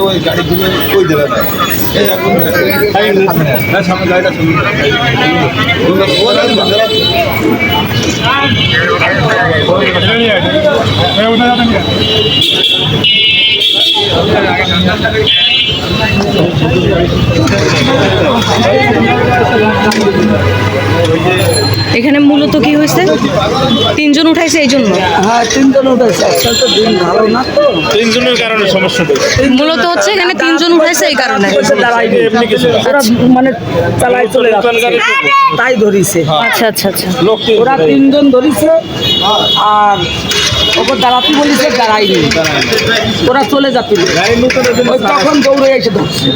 ওই গাড়িগুলো কই দেবে না এই এখন সামনে গাড়িটা শুনুন এখানে মূলত কি হয়েছে? তিনজন উঠাইছে এই জন্য? হ্যাঁ তিনজন উঠেছে আজকাল তো দিন ভালো না তো। তিনজনের কারণে সমস্যাটা মূলত হচ্ছে এখানে তিনজন উঠাইছে এই কারণে। ওরা মানে চালাই চলে যাচ্ছে। তাই ধরিছে। আচ্ছা আচ্ছা আচ্ছা। ওরা তিনজন ধরিছে আর ওকে দাঁড়াতে বলিছে দাঁড়াইনি ওরা চলে যাচ্ছিল ওই তখন দৌড়ে এসে ধরছে।